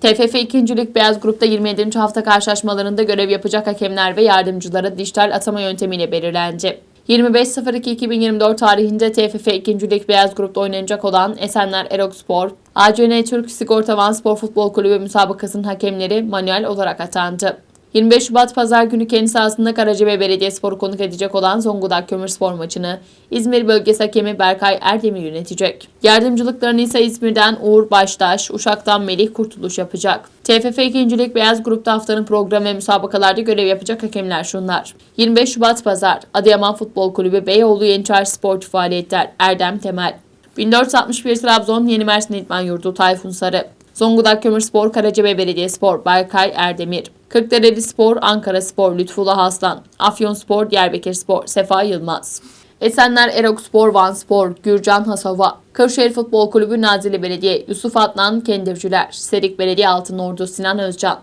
TFF 2. Lig Beyaz Grup'ta 27. hafta karşılaşmalarında görev yapacak hakemler ve yardımcıları dijital atama yöntemiyle belirlendi. 25.02.2024 tarihinde TFF 2. Lig Beyaz Grup'ta oynanacak olan Esenler Erok Spor, ACN Türk Sigorta Van Spor Futbol Kulübü müsabakasının hakemleri manuel olarak atandı. 25 Şubat Pazar günü kendi sahasında Karacabey Belediyespor'u konuk edecek olan Zonguldak Kömürspor maçını İzmir Bölgesi Hakemi Berkay Erdemir yönetecek. Yardımcılıklarını ise İzmir'den Uğur Baştaş, Uşak'tan Melih Kurtuluş yapacak. TFF 2. Lig Beyaz Grup'ta haftanın program ve müsabakalarda görev yapacak hakemler şunlar. 25 Şubat Pazar, Adıyaman Futbol Kulübü Beyoğlu Yeniçer Sporcu Faaliyetler, Erdem Temel. 1461 Trabzon Yeni Mersin İdman Yurdu Tayfun Sarı. Zonguldak Kömürspor Karacabey Belediyespor Berkay Erdemir. Kırklareli Spor Ankara Spor Lütfullah Aslan. Afyon Spor Diyarbakır Spor Sefa Yılmaz. Esenler Erok Spor Van Spor Gürcan Hasova. Kırşehir Futbol Kulübü Nazilli Belediye Yusuf Adnan Kendirciler. Serik Belediye Altınordu Sinan Özcan.